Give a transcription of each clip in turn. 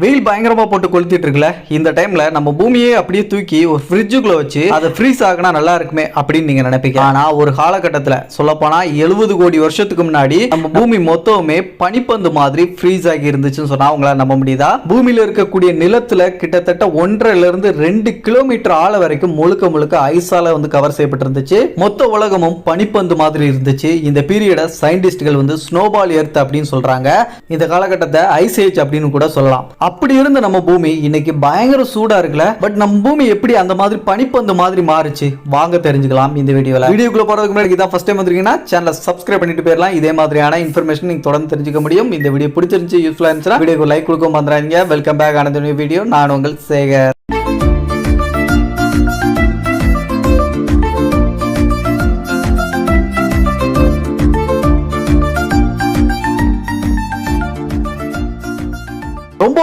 வெயில் பயங்கரமா போட்டு கொளுத்திட்டு இருக்குல்ல? இந்த டைம்ல நம்ம பூமியே அப்படியே தூக்கி ஒரு ஃப்ரிட்ஜுக்குள்ள வச்சு அதை ஃப்ரீஸ் ஆகினா நல்லா இருக்குமே அப்படின்னு நீங்க நினைப்பீங்க. ஆனா ஒரு காலகட்டத்துல சொல்ல போனா எழுபது கோடி வருஷத்துக்கு முன்னாடி நம்ம பூமி மொத்தமே பனிப்பந்து மாதிரி ஃப்ரீஸ் ஆகி இருந்துச்சுன்னு சொன்னா உங்களால நம்ப முடியுதா? பூமியில இருக்கக்கூடிய நிலத்துல கிட்டத்தட்ட ஒன்றரைல இருந்து ரெண்டு கிலோமீட்டர் ஆழ வரைக்கும் முழுக்க முழுக்க ஐஸால வந்து கவர் செய்யப்பட்டிருந்துச்சு மொத்த உலகமும் பனிப்பந்து மாதிரி இருந்துச்சு. இந்த பீரியட சயின்டிஸ்ட்கள் வந்து ஸ்னோபால் எர்த் அப்படின்னு சொல்றாங்க. இந்த காலகட்டத்தை ஐஸ் ஏஜ் அப்படின்னு கூட சொல்லலாம். அப்படி இருந்த நம்ம பூமி இன்னைக்கு பயங்கர சூடா இருக்குல்ல? பட் நம்ம பூமி எப்படி அந்த மாதிரி பனிப்பந்து மாதிரி மாறுச்சு? வாங்க தெரிஞ்சுக்கலாம் இந்த வீடியோல வீடியோக்குள்ள போறதுக்கு முன்னாடி இதான் ஃபர்ஸ்ட் டைம் வந்திருக்கீங்கன்னா சேனலை சப்ஸ்கிரைப் பண்ணிட்டு போயிடலாம் இதே மாதிரியான இன்ஃபர்மேஷன் நீங்க தொடர்ந்து தெரிஞ்சுக்க முடியும். இந்த வீடியோ பிடிச்சிருந்துச்சு யூஸ்ஃபுல்லா இருந்துச்சுன்னா வீடியோக்கு லைக் கொடுக்க மறந்துடாதீங்க. வெல்கம் பேக் ஆனது வீடியோ நான் உங்கள் சேகர்.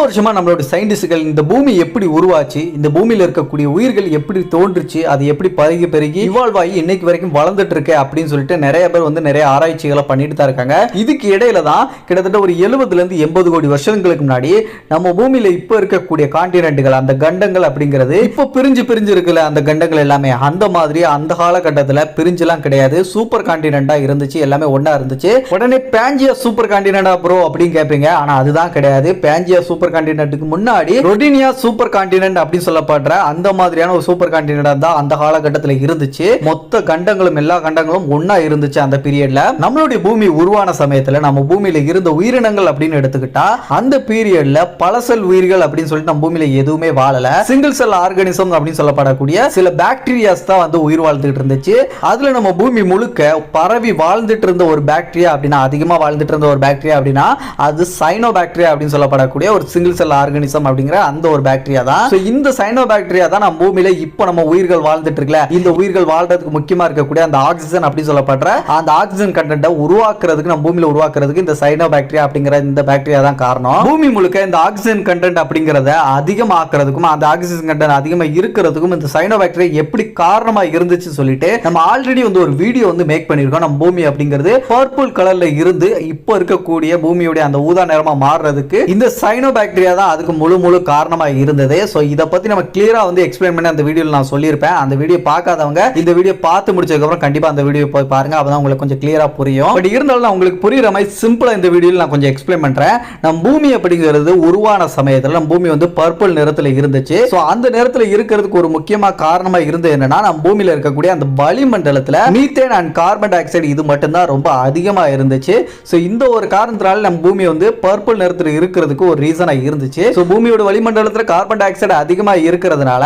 வருஷமாக நம்மளோட சயின்டிஸ்டுகள் இந்த பூமி எப்படி உருவாச்சு இந்த பூமியில் இருக்கக்கூடிய உயிர்கள் எப்படி தோன்றுச்சு அது எப்படி பருகி பெருகி இவால்வ் ஆகி இன்னைக்கு வரைக்கும் வளர்ந்துட்டு இருக்கு அப்படின்னு சொல்லிட்டு நிறைய பேர் வந்து நிறைய ஆராய்ச்சிகளை பண்ணிட்டு தான் இருக்காங்க. இதுக்கு இடையில தான் கிட்டத்தட்ட ஒரு எழுபதுலேருந்து எண்பது கோடி வருஷங்களுக்கு முன்னாடி நம்ம பூமியில் இப்போ இருக்கக்கூடிய காண்டினென்ட்கள் அந்த கண்டங்கள் அப்படிங்கிறது இப்போ பிரிஞ்சு பிரிஞ்சு இருக்குல்ல அந்த கண்டங்கள் எல்லாமே. அந்த மாதிரி அந்த காலகட்டத்தில் பிரிஞ்சுலாம் கிடையாது. சூப்பர் காண்டினென்டா இருந்துச்சு எல்லாமே ஒன்றா இருந்துச்சு. உடனே பேஞ்சியா சூப்பர் காண்டினென்டா ப்ரோ அப்படின்னு கேட்பீங்க ஆனா அதுதான் கிடையாது. பேஞ்சியா சூப்பர் காண்டினென்ட்டுக்கு முன்னாடி ரொடினியா சூப்பர் காண்டினென்ட் அப்படின்னு சொல்லப்படுற அந்த மாதிரியான ஒரு சூப்பர் காண்டினென்ட் தான் அந்த காலகட்டத்தில் இருந்துச்சு. மொத்த கண்டங்களும் எல்லா கண்டங்களும் ஒன்னா இருந்துச்சு அந்த பீரியட்ல நம்மளுடைய பூமி உருவான சமயத்துல நம்ம பூமியில இருந்த உயிரினங்கள் அப்படின்னு எடுத்துக்கிட்டா அந்த பீரியட்ல பல செல் உயிர்கள் அப்படின்னு சொல்லிட்டு நம்ம பூமியில எதுவுமே வாழல. சிங்கிள் செல் ஆர்கானிசம் அப்படின்னு சொல்லப்படக்கூடிய சில பாக்டீரியாஸ் தான் வந்து உயிர் வாழ்ந்துட்டு இருந்துச்சு. அதுல நம்ம பூமி முழுக்க பரவி வாழ்ந்துட்டு இருந்த ஒரு பாக்டீரியா அப்படின்னா அதிகமா வாழ்ந்துட்டு இருந்த ஒரு பாக்டீரியா அப்படின்னா அது சைனோ பாக்டீரியா அப்படின்னு சொல்லப்படக்கூடிய ஒரு சிங்கிள் சிங்கிள் செல் ஆர்கானிசம் அப்படிங்கிற அந்த ஒரு பாக்டீரியா தான். So, இந்த சைனோ பாக்டீரியா தான் நம்ம பூமியில இப்போ நம்ம உயிர்கள் வாழ்ந்துட்டு இருக்கல இந்த உயிர்கள் வாழ்றதுக்கு முக்கியமா இருக்கக்கூடிய அந்த ஆக்சிஜன் அப்படின்னு சொல்லப்படுற அந்த ஆக்சிஜன் கண்டென்ட்டை உருவாக்குறதுக்கு நம்ம பூமியில உருவாக்குறதுக்கு இந்த சைனோ பாக்டீரியா அப்படிங்கிற இந்த பாக்டீரியா தான் காரணம். பூமி முழுக்க இந்த ஆக்சிஜன் கண்டென்ட் அப்படிங்கிறத அதிகமாக்குறதுக்கும் அந்த ஆக்சிஜன் கண்டென்ட் அதிகமாக இருக்கிறதுக்கும் இந்த சைனோ பாக்டீரியா எப்படி காரணமா இருந்துச்சு சொல்லிட்டு நம்ம ஆல்ரெடி வந்து ஒரு வீடியோ வந்து மேக் பண்ணியிருக்கோம் நம்ம பூமி அப்படிங்கிறது. பர்பிள் கலர்ல இருந்து இப்போ இருக்கக்கூடிய பூமியுடைய அந்த ஊதா நிறமா மாறுறதுக்கு இந்த சைனோ பாக்டீரியா தான் அதுக்கு முழு முழு காரணமாக இருந்தது. ஸோ இதை பற்றி நம்ம கிளியராக வந்து எக்ஸ்பிளைன் பண்ணி அந்த வீடியோவில் நான் சொல்லியிருப்பேன். அந்த வீடியோ பார்க்காதவங்க இந்த வீடியோ பார்த்து முடிச்சதுக்கப்புறம் கண்டிப்பாக அந்த வீடியோ போய் பாருங்க. அப்பதான் உங்களுக்கு கொஞ்சம் கிளியராக புரியும். பட் இருந்தாலும் நான் உங்களுக்கு புரியுற மாதிரி சிம்பிளாக இந்த வீடியோவில் நான் கொஞ்சம் எக்ஸ்பிளைன் பண்ணுறேன் நம்ம பூமி அப்படிங்கிறது உருவான சமயத்தில் நம்ம பூமி வந்து பர்பிள் நிறத்தில் இருந்துச்சு. ஸோ அந்த நிறத்தில் இருக்கிறதுக்கு ஒரு முக்கியமாக காரணமாக இருந்தது என்னன்னா நம்ம பூமியில் இருக்கக்கூடிய அந்த வளிமண்டலத்தில் methane and carbon dioxide இது மட்டும்தான் ரொம்ப அதிகமாக இருந்துச்சு. ஸோ இந்த ஒரு காரணத்தினால நம்ம பூமி வந்து பர்பிள் நிறத்தில் இருக்கிறதுக்கு ஒரு இருந்துச்சு. ஸோ பூமியோட வளிமண்டலத்தில் கார்பன் டை ஆக்சைடு அதிகமா இருக்கிறதுனால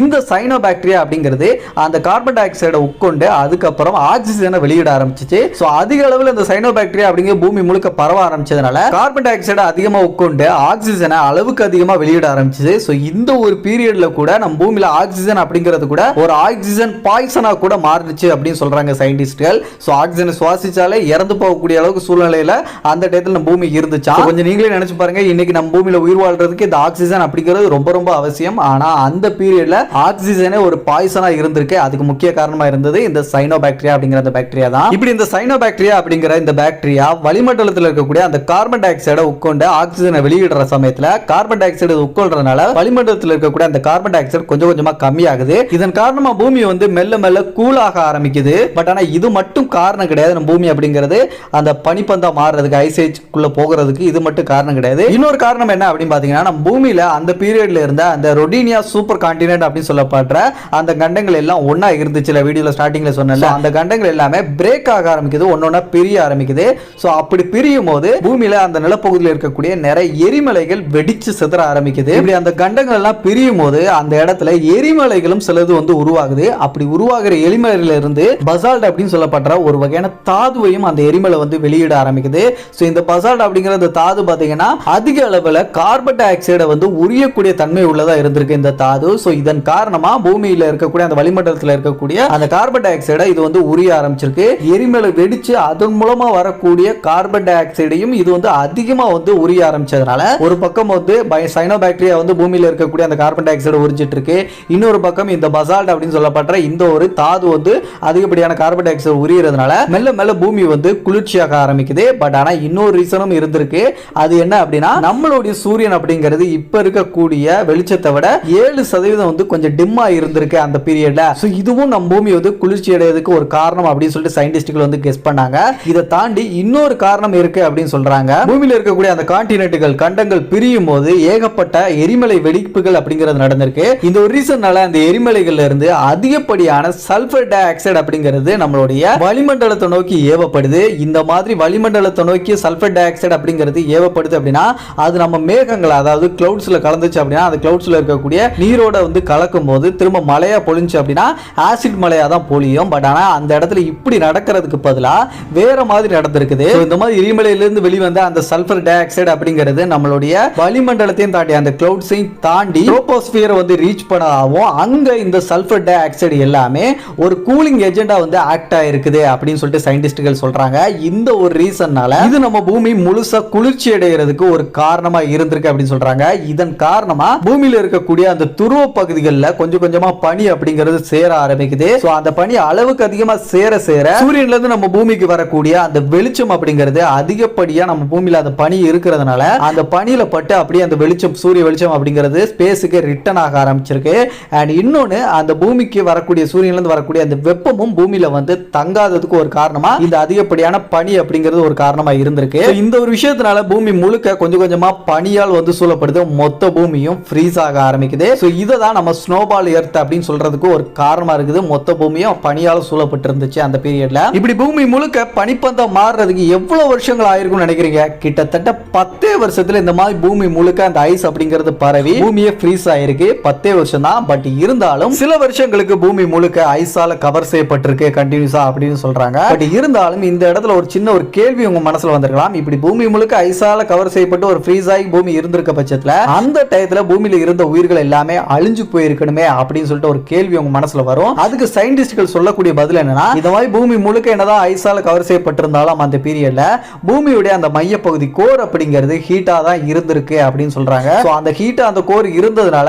இந்த சைனோ பாக்டீரியா அப்படிங்கிறது அந்த கார்பன் டை ஆக்சைடை உட்கொண்டு அதுக்கப்புறம் ஆக்சிஜனை வெளியிட ஆரம்பிச்சிச்சு. ஸோ அதிக அளவில் இந்த சைனோ பாக்டீரியா அப்படிங்கிற பூமி முழுக்க பரவ ஆரம்பிச்சதுனால கார்பன் டை ஆக்சைடை அதிகமாக உட்கொண்டு ஆக்சிஜனை அளவுக்கு அதிகமாக வெளியிட ஆரம்பிச்சது. ஸோ இந்த ஒரு பீரியட்ல கூட நம்ம பூமியில ஆக்சிஜன் அப்படிங்கிறது கூட ஒரு ஆக்சிஜன் பாய்சனாக கூட மாறிடுச்சு அப்படின்னு சொல்றாங்க சயின்டிஸ்ட்கள் ஸோ ஆக்சிஜனை சுவாசிச்சாலே இறந்து போகக்கூடிய அளவுக்கு சூழ்நிலையில அந்த டயத்தில் நம்ம பூமி இருந்துச்சா கொஞ்சம் நீங்களே நினச்சி பாருங்க. இன்னைக்கு நம்ம பூமி பூமியில் உயிர் வாழ்றதுக்கு இந்த ஆக்சிஜன் அப்படிங்கிறது ரொம்ப ரொம்ப அவசியம். ஆனால் அந்த பீரியடில் ஆக்சிஜனே ஒரு பாய்சனாக இருந்திருக்கு. அதுக்கு முக்கிய காரணமாக இருந்தது இந்த சைனோ பாக்டீரியா அப்படிங்கிற அந்த பாக்டீரியா தான். இப்படி இந்த சைனோ பாக்டீரியா அப்படிங்கிற இந்த பாக்டீரியா வளிமண்டலத்தில் இருக்கக்கூடிய அந்த கார்பன் டை ஆக்சைடை உட்கொண்டு ஆக்சிஜனை வெளியிடுற சமயத்தில் கார்பன் டை ஆக்சைடு உட்கொள்றதுனால வளிமண்டலத்தில் இருக்கக்கூடிய அந்த கார்பன் டை ஆக்சைடு கொஞ்சம் கொஞ்சமாக கம்மியாகுது. இதன் காரணமாக பூமி வந்து மெல்ல மெல்ல கூலாக ஆரம்பிக்குது. பட் ஆனால் இது மட்டும் காரணம் கிடையாது. நம்ம பூமி அப்படிங்கிறது அந்த பனிப்பந்தா மாறுறதுக்கு ஐசேஜ்குள்ள போகிறதுக்கு இது மட்டும் காரணம் கிடையாது. இன்னொரு காரணம் என்ன அப்படின்னு பாத்தீங்கன்னா நம்ம பூமியில அந்த பீரியட்ல இருந்த அந்த ரொடீனியா சூப்பர் கான்டினென்ட் அப்படின்னு சொல்லப்படுற அந்த கண்டங்கள் எல்லாம் ஒண்ணா இருந்துச்சுல வீடியோல ஸ்டார்டிங்ல சொன்னல அந்த கண்டங்கள் எல்லாமே பிரேக் ஆக ஆரம்பிக்குது ஒன்னொன்னா பிரிய ஆரம்பிக்குது. ஸோ அப்படி பிரியும் போது பூமியில அந்த நிலப்பகுதியில் இருக்கக்கூடிய நிறைய எரிமலைகள் வெடிச்சு சிதற ஆரம்பிக்குது. இப்படி அந்த கண்டங்கள் எல்லாம் பிரியும் போது அந்த இடத்துல எரிமலைகளும் சிலது வந்து உருவாகுது. அப்படி உருவாகிற எரிமலையில இருந்து பசால்ட் அப்படின்னு சொல்லப்படுற ஒரு வகையான தாதுவையும் அந்த எரிமலை வந்து வெளியிட ஆரம்பிக்குது. ஸோ இந்த பசால்ட் அப்படிங்கிற அந்த தாது பார்த்தீங்கன்னா அதிக அளவில் கார்பன் டை ஆக்சைடை வந்து உரியக்கூடிய தன்மை உள்ளதா இருந்திருக்கு இந்த தாது. ஸோ இதன் காரணமா பூமியில இருக்கக்கூடிய அந்த வளிமண்டலத்தில் இருக்கக்கூடிய அந்த கார்பன் டை ஆக்சைடை இது வந்து உரிய ஆரம்பிச்சிருக்கு. எரிமலை வெடிச்சு அதன் மூலமா வரக்கூடிய கார்பன் டை ஆக்சைடையும் இது வந்து அதிகமா வந்து உரிய ஆரம்பிச்சதுனால ஒரு பக்கம் வந்து சைனோ பாக்டீரியா வந்து பூமியில இருக்கக்கூடிய அந்த கார்பன் டை ஆக்சைடு உறிஞ்சிட்டு இருக்கு இன்னொரு பக்கம் இந்த பசால்ட் அப்படின்னு சொல்லப்படுற இந்த ஒரு தாது வந்து அதிகப்படியான கார்பன் டை ஆக்சைடு உரியறதுனால மெல்ல மெல்ல பூமி வந்து குளிர்ச்சியாக ஆரம்பிக்குது. பட் ஆனா இன்னொரு ரீசனும் இருந்திருக்கு. அது என்ன அப்படின்னா நம்மளுடைய சூரியன் அப்படிங்கிறது இப்ப இருக்கக்கூடிய வெளிச்சத்தை விட ஏழு சதவீதம் வந்து கொஞ்சம் டிம்மா இருந்திருக்கு அந்த பீரியட்ல ஸோ இதுவும் நம்ம பூமி வந்து குளிர்ச்சி அடையிறதுக்கு ஒரு காரணம் அப்படின்னு சொல்லிட்டு சயின்டிஸ்டுகள் வந்து கெஸ் பண்ணாங்க. இதை தாண்டி இன்னொரு காரணம் இருக்கு அப்படின்னு சொல்றாங்க. பூமியில் இருக்கக்கூடிய அந்த கான்டினென்ட்டுகள் கண்டங்கள் பிரியும் போது ஏகப்பட்ட எரிமலை வெடிப்புகள் அப்படிங்கிறது நடந்திருக்கு. இந்த ஒரு ரீசன்னால அந்த எரிமலைகள்ல இருந்து அதிகப்படியான சல்பர் டை ஆக்சைடு அப்படிங்கிறது நம்மளுடைய வளிமண்டலத்தை நோக்கி ஏவப்படுது. இந்த மாதிரி வளிமண்டலத்தை நோக்கி சல்பர் டை ஆக்சைடு அப்படிங்கிறது ஏவப்படுது அப்படின்னா அது நம்ம மேகங்களை அதாவது கிளவுட்ஸில் கலந்துச்சு அப்படின்னா அந்த கிளவுட்ஸில் இருக்கக்கூடிய நீரோட வந்து கலக்கும் போது திரும்ப மழையாக பொழிஞ்சு அப்படின்னா ஆசிட் மழையாக தான் பொழியும். பட் ஆனால் அந்த இடத்துல இப்படி நடக்கிறதுக்கு பதிலாக வேற மாதிரி நடந்திருக்குது. இந்த மாதிரி எரிமலையிலிருந்து வெளிவந்த அந்த சல்ஃபர் டை ஆக்சைடு அப்படிங்கிறது நம்மளுடைய வளிமண்டலத்தையும் தாண்டி அந்த கிளவுட்ஸையும் தாண்டி ட்ரோபோஸ்பியரை வந்து ரீச் பண்ணாவும் அங்கே இந்த சல்ஃபர் டை ஆக்சைடு எல்லாமே ஒரு கூலிங் ஏஜெண்டாக வந்து ஆக்ட் ஆகிருக்குது அப்படின்னு சொல்லிட்டு சயின்டிஸ்டுகள் சொல்கிறாங்க இந்த ஒரு ரீசன்னால இது நம்ம பூமி முழுசாக குளிர்ச்சி அடைகிறதுக்கு ஒரு காரணமாக காரணமா இருந்திருக்கு அப்படின்னு சொல்றாங்க. இதன் காரணமா பூமியில இருக்கக்கூடிய அந்த துருவ பகுதிகளில் கொஞ்சம் கொஞ்சமா பனி அப்படிங்கிறது சேர ஆரம்பிக்குது. ஸோ அந்த பனி அளவுக்கு அதிகமா சேர சேர சூரியன்ல இருந்து நம்ம பூமிக்கு வரக்கூடிய அந்த வெளிச்சம் அப்படிங்கிறது அதிகப்படியா நம்ம பூமியில அந்த பனி இருக்கிறதுனால அந்த பனியில பட்டு அப்படியே அந்த வெளிச்சம் சூரிய வெளிச்சம் அப்படிங்கிறது ஸ்பேஸுக்கு ரிட்டர்ன் ஆக ஆரம்பிச்சிருக்கு. அண்ட் இன்னொன்று அந்த பூமிக்கு வரக்கூடிய சூரியன்ல இருந்து வரக்கூடிய அந்த வெப்பமும் பூமியில வந்து தங்காததுக்கு ஒரு காரணமா இந்த அதிகப்படியான பனி அப்படிங்கிறது ஒரு காரணமா இருந்திருக்கு. இந்த ஒரு விஷயத்தினால பூமி முழுக்க கொஞ்சம் கொஞ்சமா பனி பனியால் வந்து சூழப்படுது. மொத்த பூமியும் ஃப்ரீஸ் ஆக ஆரம்பிக்குது. ஸோ இதை தான் நம்ம ஸ்னோபால் எர்த் அப்படின்னு சொல்றதுக்கு ஒரு காரணமா இருக்குது. மொத்த பூமியும் பனியால் சூழப்பட்டு இருந்துச்சு அந்த பீரியட்ல இப்படி பூமி முழுக்க பனிப்பந்தம் மாறுறதுக்கு எவ்வளவு வருஷங்கள் ஆயிருக்கும்னு நினைக்கிறீங்க? கிட்டத்தட்ட பத்தே வருஷத்துல இந்த மாதிரி பூமி முழுக்க அந்த ஐஸ் அப்படிங்கிறது பரவி பூமியே ஃப்ரீஸ் ஆயிருக்கு. பத்தே வருஷம் தான். பட் இருந்தாலும் சில வருஷங்களுக்கு பூமி முழுக்க ஐஸால கவர் செய்யப்பட்டிருக்கு. கண்டினியூஸா அப்படின்னு சொல்றாங்க. பட் இருந்தாலும் இந்த இடத்துல ஒரு சின்ன ஒரு கேள்வி உங்க மனசுல வந்திருக்கலாம். இப்படி பூமி முழுக்க ஐஸால கவர் செய்யப்பட்டு ஒரு ஃப்ரீஸ் ஆகி பூமி இருந்திருக்க பட்சத்தில் அந்த டயத்தில் பூமியில இருந்த உயிர்கள் எல்லாமே அழிஞ்சு போயிருக்கணுமே அப்படின்னு சொல்லிட்டு ஒரு கேள்வி உங்க மனசுல வரும். அதுக்கு சயின்டிஸ்ட்கள் சொல்லக்கூடிய பதில் என்னன்னா இந்த மாதிரி பூமி முழுக்க என்னதான் ஐஸால கவர் செய்யப்பட்டிருந்தாலும் அந்த பீரியட்ல பூமியுடைய அந்த மையப்பகுதி கோர் அப்படிங்கிறது ஹீட்டா தான் இருந்திருக்கு அப்படின்னு சொல்றாங்க. ஸோ அந்த ஹீட்டா அந்த கோர் இருந்ததுனால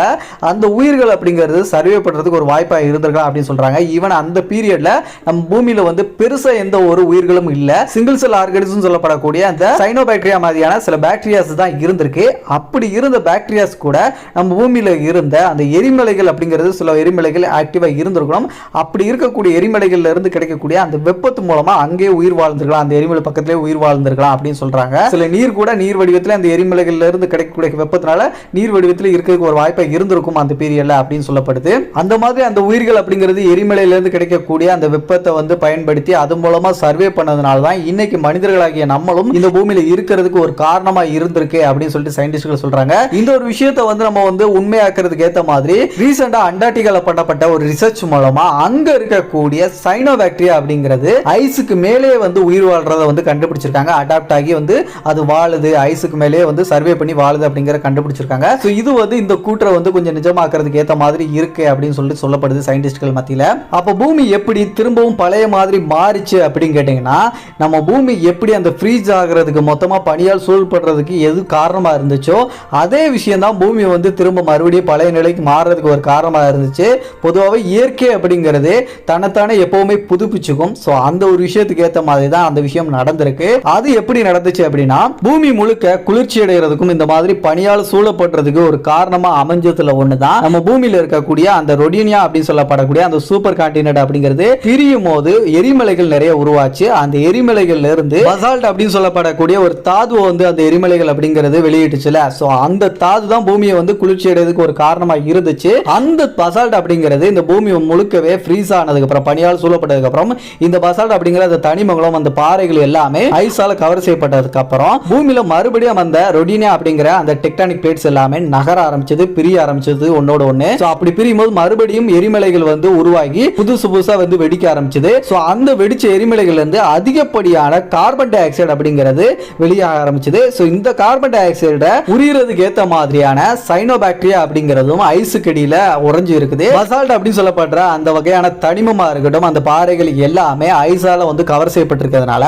அந்த உயிர்கள் அப்படிங்கிறது சர்வே பண்றதுக்கு ஒரு வாய்ப்பா இருந்திருக்கலாம் அப்படின்னு சொல்றாங்க. ஈவன் அந்த பீரியட்ல நம்ம பூமியில வந்து பெருசா எந்த ஒரு உயிர்களும் இல்ல. சிங்கிள் செல் ஆர்கனிசம் சொல்லப்படக்கூடிய அந்த சைனோபாக்டீரியா மாதிரியான சில பாக்டீரியாஸ் தான் இருந்திருக்கு. அப்படி இருந்த பாக்டீரியாஸ் கூட நம்ம பூமியில் இருந்த அந்த எரிமலைகள் அப்படிங்கிறது சில எரிமலைகள் ஆக்டிவா இருந்திருக்கணும். அப்படி இருக்கக்கூடிய எரிமலைகள்ல இருந்து கிடைக்கக்கூடிய அந்த வெப்பத்து மூலமா அங்கேயே உயிர் வாழ்ந்திருக்கலாம். அந்த எரிமலை பக்கத்திலே உயிர் வாழ்ந்திருக்கலாம் அப்படின்னு சொல்றாங்க. சில நீர் கூட நீர் வடிவத்தில் அந்த எரிமலைகள்ல இருந்து கிடைக்கக்கூடிய வெப்பத்தினால நீர் வடிவத்தில் இருக்கிறதுக்கு ஒரு வாய்ப்பா இருந்திருக்கும் அந்த பீரியட்ல அப்படின்னு சொல்லப்படுது. அந்த மாதிரி அந்த உயிர்கள் அப்படிங்கிறது எரிமலையிலிருந்து கிடைக்கக்கூடிய அந்த வெப்பத்தை வந்து பயன்படுத்தி அது மூலமா சர்வே பண்ணதுனால தான் இன்னைக்கு மனிதர்களாகிய நம்மளும் இந்த பூமியில் இருக்கிறதுக்கு ஒரு காரணமா இருந்திருக்கு அப்படின்னு சொல்லிட்டு சயின்டிஸ்ட்கள் சொல்றாங்க. இந்த ஒரு விஷயத்தை வந்து நம்ம வந்து உண்மையாக்குறதுக்கு ஏத்த மாதிரி ரீசெண்டா அண்டார்டிகால பண்ணப்பட்ட ஒரு ரிசர்ச் மூலமா அங்க இருக்கக்கூடிய சைனோ பாக்டீரியா அப்படிங்கிறது ஐஸுக்கு மேலே வந்து உயிர் வாழ்றதை வந்து கண்டுபிடிச்சிருக்காங்க. அடாப்ட் ஆகி வந்து அது வாழுது ஐஸுக்கு மேலே வந்து சர்வே பண்ணி வாழுது அப்படிங்கிற கண்டுபிடிச்சிருக்காங்க. ஸோ இது வந்து இந்த கூற்றை வந்து கொஞ்சம் நிஜமாக்குறதுக்கு ஏத்த மாதிரி இருக்கு அப்படின்னு சொல்லிட்டு சொல்லப்படுது சயின்டிஸ்ட்கள் மத்தியில். அப்போ பூமி எப்படி திரும்பவும் பழைய மாதிரி மாறிச்சு அப்படின்னு கேட்டிங்கன்னா நம்ம பூமி எப்படி அந்த ஃப்ரீஸ் ஆகிறதுக்கு மொத்தமாக பனியால் சூழ்படுறதுக்கு எது காரணமாக காரணமாக இருந்துச்சோ அதே விஷயந்தான் பூமி வந்து திரும்ப மறுபடியும் பழைய நிலைக்கு மாறுறதுக்கு ஒரு காரணமாக இருந்துச்சு. பொதுவாகவே இயற்கை அப்படிங்கிறது தன்னைத்தானே எப்பவுமே புதுப்பிச்சுக்கும். ஸோ அந்த ஒரு விஷயத்துக்கு ஏற்ற மாதிரி தான் அந்த விஷயம் நடந்திருக்கு. அது எப்படி நடந்துச்சு அப்படின்னா பூமி முழுக்க குளிர்ச்சி அடைகிறதுக்கும் இந்த மாதிரி பனியால் சூழப்படுறதுக்கு ஒரு காரணமாக அமைஞ்சதுல ஒன்று தான் நம்ம பூமியில் இருக்கக்கூடிய அந்த ரொடினியா அப்படின்னு சொல்லப்படக்கூடிய அந்த சூப்பர் கான்டினென்ட் அப்படிங்கிறது பிரியும் போது எரிமலைகள் நிறைய உருவாச்சு. அந்த எரிமலைகள்ல இருந்து பசால்ட் அப்படின்னு சொல்லப்படக்கூடிய ஒரு தாதுவை வந்து அந்த எரிமலைகள் அப்படிங்கிறது வெளியே வெளியிட்டுச்சுல. ஸோ அந்த தாது தான் பூமியை வந்து குளிர்ச்சி அடைறதுக்கு ஒரு காரணமாக இருந்துச்சு. அந்த பசால்ட் அப்படிங்கிறது இந்த பூமி முழுக்கவே ஃப்ரீஸ் ஆனதுக்கு அப்புறம் பனியால் சூழப்பட்டதுக்கு அப்புறம் இந்த பசால்ட் அப்படிங்கிற அந்த தனிமங்களும் அந்த பாறைகள் எல்லாமே ஐஸால கவர் செய்யப்பட்டதுக்கு அப்புறம் பூமியில மறுபடியும் அந்த ரொடினியா அப்படிங்கிற அந்த டெக்டானிக் பிளேட்ஸ் எல்லாமே நகர ஆரம்பிச்சது பிரிய ஆரம்பிச்சது ஒன்னோட ஒன்று ஸோ அப்படி பிரியும் போது மறுபடியும் எரிமலைகள் வந்து உருவாகி புதுசு புதுசா வந்து வெடிக்க ஆரம்பிச்சது. ஸோ அந்த வெடிச்ச எரிமலைகள் இருந்து அதிகப்படியான கார்பன் டை ஆக்சைடு அப்படிங்கிறது வெளியாக ஆரம்பிச்சது. ஸோ இந்த கார்பன் டை ஆக்சைடு உரியறதுக்கு ஏத்த மாதிரியான சைனோபாக்டீரியா அப்படிங்கிறதும் ஐஸுக்கு அடியில உறைஞ்சு இருக்குது. பசால்ட் அப்படின்னு சொல்லப்படுற அந்த வகையான தனிமமா இருக்கட்டும் அந்த பாறைகள் எல்லாமே ஐஸால வந்து கவர் செய்யப்பட்டிருக்கிறதுனால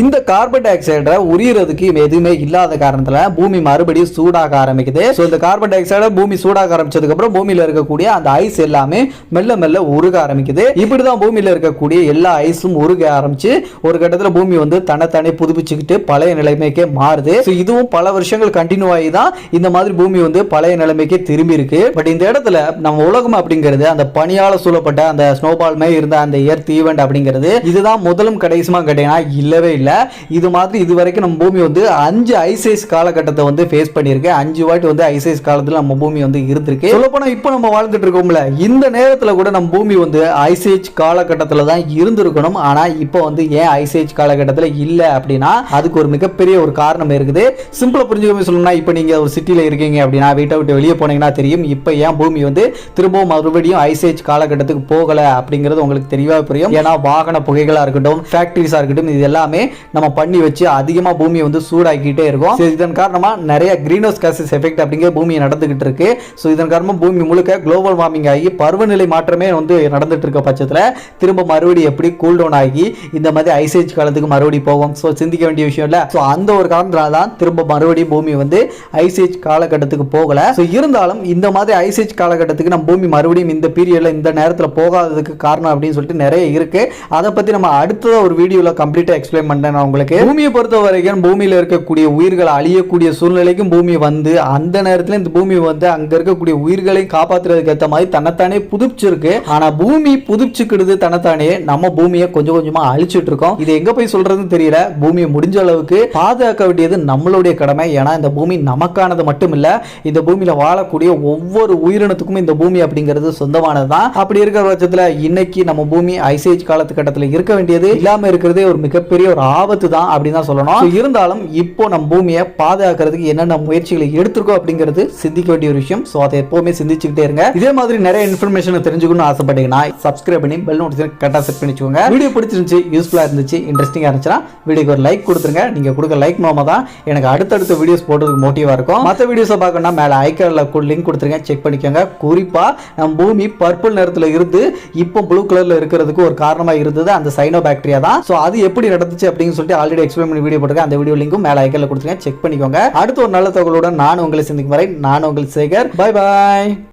இந்த கார்பன் டை ஆக்சைடை உரியறதுக்கு எதுவுமே இல்லாத காரணத்துல பூமி மறுபடியும் சூடாக ஆரம்பிக்குது. ஸோ இந்த கார்பன் டை ஆக்சைடை பூமி சூடாக ஆரம்பிச்சதுக்கு அப்புறம் பூமியில இருக்கக்கூடிய அந்த ஐஸ் எல்லாமே மெல்ல மெல்ல உருக ஆரம்பிக்குது. இப்படிதான் பூமியில இருக்கக்கூடிய எல்லா ஐஸும் உருக ஆரம்பிச்சு ஒரு கட்டத்துல பூமி வந்து தன்னைத்தானே புதுப்பிச்சுக்கிட்டு பழைய நிலைமைக்கே மாறுது. இதுவும் பல வருஷங்கள் கண்டினியூ ஆகி தான் இந்த மாதிரி பூமி வந்து பழைய நிலைமைக்கு திரும்பி இருக்கு. பட் இந்த இடத்துல நம்ம உலகம் அப்படிங்கிறது அந்த பனியால சூழப்பட்ட அந்த ஸ்னோபால் மாதிரி இருந்த அந்த எர்த் ஈவெண்ட் அப்படிங்கிறது இதுதான் முதலும் கடைசியுமா கேட்டீங்கன்னா இல்லவே இல்லை. இது மாதிரி இது வரைக்கும் நம்ம பூமி வந்து அஞ்சு ஐசைஸ் காலகட்டத்தை வந்து ஃபேஸ் பண்ணியிருக்கு. அஞ்சு வாட்டி வந்து ஐசைஸ் காலத்தில் நம்ம பூமி வந்து இருந்திருக்கு. சொல்லப்போனால் இப்போ நம்ம வாழ்ந்துட்டு இருக்கோம்ல இந்த நேரத்தில் கூட நம்ம பூமி வந்து ஐசேஜ் காலகட்டத்தில் தான் இருந்திருக்கணும். ஆனா இப்போ வந்து ஏன் ஐசேஜ் காலகட்டத்தில் இல்லை அப்படின்னா அதுக்கு ஒரு மிகப்பெரிய ஒரு காரணம் இருக்குது. சிம்பிளாக புரிஞ்சுக்கவே சொல்லணும்னா இப்போ நீங்க ஒரு சிட்டியில் இருக்கீங்க அப்படின்னா வீட்டை விட்டு வெளியே போனீங்கன்னா தெரியும். இப்போ ஏன் பூமி வந்து திரும்பவும் மறுபடியும் ஐசேஜ் காலகட்டத்துக்கு போகலை அப்படிங்கிறது உங்களுக்கு தெளிவாக புரியும். ஏன்னா வாகன புகைகளாக இருக்கட்டும் ஃபேக்ட்ரிஸாக இருக்கட்டும் இது எல்லாமே நம்ம பண்ணி வச்சு அதிகமாக பூமியை வந்து சூடாக்கிட்டே இருக்கும். இதன் காரணமாக நிறைய க்ரீன் ஹவுஸ் கேசஸ் எஃபெக்ட் அப்படிங்கிற பூமி நடந்துகிட்டு இருக்கு. ஸோ இதன் காரணமாக பூமி முழுக்க குளோபல் வார்மிங் ஆகி பருவநிலை மாற்றமே வந்து நடந்துட்டு இருக்க பட்சத்தில் திரும்ப மறுபடியும் எப்படி கூல் டவுன் ஆகி இந்த மாதிரி ஐசேஜ் காலத்துக்கு மறுபடியும் போகும். ஸோ சிந்திக்க வேண்டிய விஷயம் இல்லை. ஸோ அந்த ஒரு காரணத்தினால தான் திரும்ப மறுபடியும் பூமி வந்து ஐசேஜ் காலகட்டத்துக்கு போகல. ஸோ இருந்தாலும் இந்த மாதிரி ஐசேஜ் காலகட்டத்துக்கு நம்ம பூமி மறுபடியும் இந்த பீரியடில் இந்த நேரத்தில் போகாததுக்கு காரணம் அப்படின்னு சொல்லிட்டு நிறைய இருக்கு. அதை பற்றி நம்ம அடுத்த ஒரு வீடியோவில் கம்ப்ளீட்டாக எக்ஸ்பிளைன் பண்றேன் நான் உங்களுக்கு. பூமியை பொறுத்த வரைக்கும் பூமியில் இருக்கக்கூடிய உயிர்கள் அழியக்கூடிய சூழ்நிலைக்கும் பூமி வந்து அந்த நேரத்தில் இந்த பூமி வந்து அங்கே இருக்கக்கூடிய உயிர்களை காப்பாற்றுறதுக்கு ஏற்ற மாதிரி தன்னைத்தானே புதுப்பிச்சிருக்கு. ஆனால் பூமி புதுப்பிச்சுக்கிடுது தன்னைத்தானே நம்ம பூமியை கொஞ்சம் கொஞ்சமாக அழிச்சிட்டு இருக்கோம். இது எங்கே போய் சொல்கிறதுன்னு தெரியல. பூமியை முடிஞ்ச அளவுக்கு பாதுகாக்க வேண்டியது நம்மளுடைய கடமை. ஏன்னா இந்த பூமி நமக்கானது மட்டும் இல்ல இந்த பூமியில வாழக்கூடிய ஒவ்வொரு உயிரினத்துக்கும் இந்த பூமி அப்படிங்கிறது சொந்தமானது தான் அப்படி இருக்கிற பட்சத்துல இன்னைக்கு நம்ம பூமி ஐசேஜ் காலத்துக்கட்டத்தில் இருக்க வேண்டியது இல்லாம இருக்கிறதே ஒரு மிகப்பெரிய ஒரு ஆபத்து தான் அப்படின்னு தான் சொல்லணும். இருந்தாலும் இப்போ நம்ம பூமியை பாதுகாக்கிறதுக்கு என்னென்ன முயற்சிகளை எடுத்திருக்கோம் அப்படிங்கிறது சிந்திக்க வேண்டிய ஒரு விஷயம். ஸோ அதை எப்போவுமே சிந்திச்சுக்கிட்டே இருங்க. இதே மாதிரி நிறைய இன்ஃபர்மேஷன் தெரிஞ்சுக்கணும்னு ஆசைப்பட்டீங்கன்னா சப்ஸ்கிரைப் பண்ணி பெல் நோட்டிஃபிகேஷன் கரெக்டாக செட் பண்ணிச்சுக்கோங்க வீடியோ பிடிச்சிருந்துச்சு யூஸ்ஃபுல்லாக இருந்துச்சு இன்ட்ரெஸ்டிங்காக இருந்துச்சுன்னா வீடியோக்கு ஒரு லைக் கொடுத்துருங்க. நீங்கள் கொடுக்க லைக் மூலமாக தான் எனக்கு அடுத்தடுத்த வீடியோஸ் போடுறதுக்கு மோட்டிவாக இருக்கும். மற்ற வீடியோஸை பார்க்கணும்னா மேலே ஐக்கனில் லிங்க் கொடுத்துருக்கேன் செக் பண்ணிக்கோங்க. குறிப்பாக நம்ம பூமி பர்பிள் நிறத்தில் இருந்து இப்போ ப்ளூ கலரில் இருக்கிறதுக்கு ஒரு காரணமாக இருந்தது அந்த சைனோ பாக்டீரியா தான். ஸோ அது எப்படி நடந்துச்சு அப்படின்னு சொல்லிட்டு ஆல்ரெடி எக்ஸ்பிளைன் பண்ணி வீடியோ போட்டிருக்கேன். அந்த வீடியோ லிங்க்கும் மேலே ஐக்கனில் கொடுத்துருக்கேன் செக் பண்ணிக்கோங்க. அடுத்த ஒரு நல்ல தகவலுடன் நான் உங்களை சந்திக்கும் வரை நான் உங்கள் சேகர். Bye bye